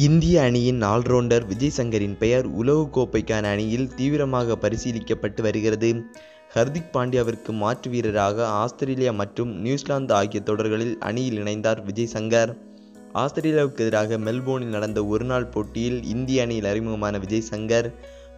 இந்திய அணியின் ஆல்ரவுண்டர் விஜய் சங்கரின் பெயர் உலகக்கோப்பைக்கான அணியில் தீவிரமாக பரிசீலிக்கப்பட்டு வருகிறது. ஹர்திக் பாண்டியாவிற்கு மாற்று வீரராக ஆஸ்திரேலியா மற்றும் நியூசிலாந்து ஆகிய தொடர்களில் அணியில் இணைந்தார் விஜய் சங்கர் ஆஸ்திரேலியாவுக்கு எதிராக மெல்போர்னில் நடந்த ஒருநாள் போட்டியில் இந்திய அணியில் அறிமுகமான விஜய் சங்கர்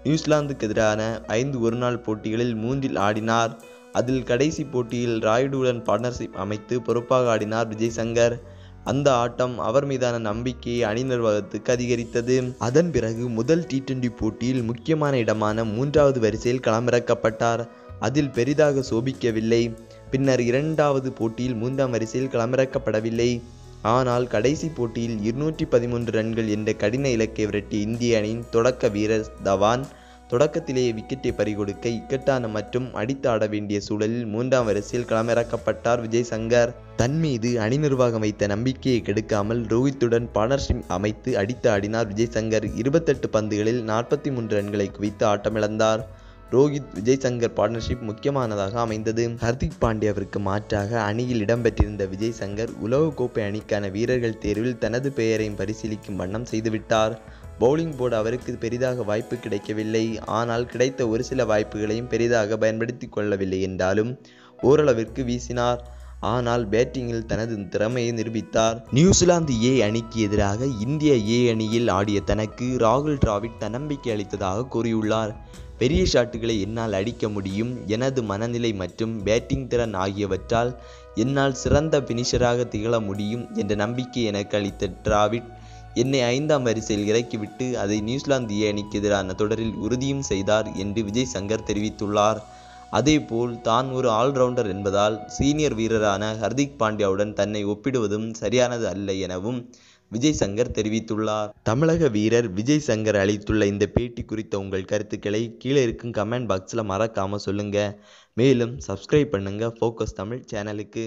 நியூசிலாந்துக்கு எதிரான ஐந்து ஒருநாள் போட்டிகளில் மூன்றில் ஆடினார். அதில் கடைசி போட்டியில் ராயுடுவுடன் பார்ட்னர்ஷிப் அமைத்து பொறுப்பாக ஆடினார் விஜய் சங்கர் அந்த ஆட்டம் அவர் மீதான நம்பிக்கையை அணி நிர்வாகத்துக்கு அதிகரித்தது. அதன் பிறகு முதல் டி டுவெண்டி போட்டியில் முக்கியமான இடமான மூன்றாவது வரிசையில் களமிறக்கப்பட்டார். அதில் பெரிதாக சோபிக்கவில்லை. பின்னர் இரண்டாவது போட்டியில் மூன்றாம் வரிசையில் களமிறக்கப்படவில்லை. ஆனால் கடைசி போட்டியில் இருநூற்றி பதிமூன்று ரன்கள் என்ற கடின இலக்கை விரட்டி இந்திய அணியின் தொடக்க வீரர் தவான் தொடக்கத்திலேயே விக்கெட்டை பறிகொடுக்க இக்கட்டான மற்றும் அடித்து ஆட வேண்டிய சூழலில் மூன்றாம் வரிசையில் களமிறக்கப்பட்டார் விஜய் சங்கர் தன் மீது அணி நிர்வாகம் வைத்த நம்பிக்கையை கெடுக்காமல் ரோஹித்துடன் பார்ட்னர்ஷிப் அமைத்து அடித்து ஆடினார் விஜய் சங்கர் இருபத்தெட்டு பந்துகளில் நாற்பத்தி மூன்று ரன்களை குவித்து ஆட்டமிழந்தார். ரோஹித் விஜய் சங்கர் பார்ட்னர்ஷிப் முக்கியமானதாக அமைந்தது. ஹர்திக் பாண்டியாவிற்கு மாற்றாக அணியில் இடம்பெற்றிருந்த விஜய் சங்கர் உலகக்கோப்பை அணிக்கான வீரர்கள் தேர்வில் தனது பெயரையும் பரிசீலிக்கும் வண்ணம் செய்துவிட்டார். பவுலிங் போர்டு அவருக்கு பெரிதாக வாய்ப்பு கிடைக்கவில்லை. ஆனால் கிடைத்த ஒரு சில வாய்ப்புகளையும் பெரிதாக பயன்படுத்தி கொள்ளவில்லை என்றாலும் ஓரளவிற்கு வீசினார். ஆனால் பேட்டிங்கில் தனது திறமையை நிரூபித்தார். நியூசிலாந்து ஏ அணிக்கு எதிராக இந்திய ஏ அணியில் ஆடிய தனக்கு ராகுல் டிராவிட் தன்னம்பிக்கை அளித்ததாக கூறியுள்ளார். பெரிய ஷாட்டுகளை என்னால் அடிக்க முடியும். எனது மனநிலை மற்றும் பேட்டிங் திறன் ஆகியவற்றால் என்னால் சிறந்த பினிஷராக திகழ முடியும் என்ற நம்பிக்கை எனக்கு அளித்த டிராவிட் என்னை ஐந்தாம் வரிசையில் இறக்கிவிட்டு அதை நியூசிலாந்து ஏ அணிக்கு எதிரான தொடரில் உறுதியும் செய்தார் என்று விஜய் சங்கர் தெரிவித்துள்ளார். அதேபோல் தான் ஒரு ஆல்ரவுண்டர் என்பதால் சீனியர் வீரரான ஹர்திக் பாண்டியாவுடன் தன்னை ஒப்பிடுவதும் சரியானது அல்ல எனவும் விஜய் சங்கர் தெரிவித்துள்ளார். தமிழக வீரர் விஜய் சங்கர் அளித்துள்ள இந்த பேட்டி குறித்த உங்கள் கருத்துக்களை கீழே இருக்கும் கமெண்ட் பாக்ஸில் மறக்காமல் சொல்லுங்கள் மேலும் சப்ஸ்கிரைப் பண்ணுங்கள் ஃபோக்கஸ் தமிழ் சேனலுக்கு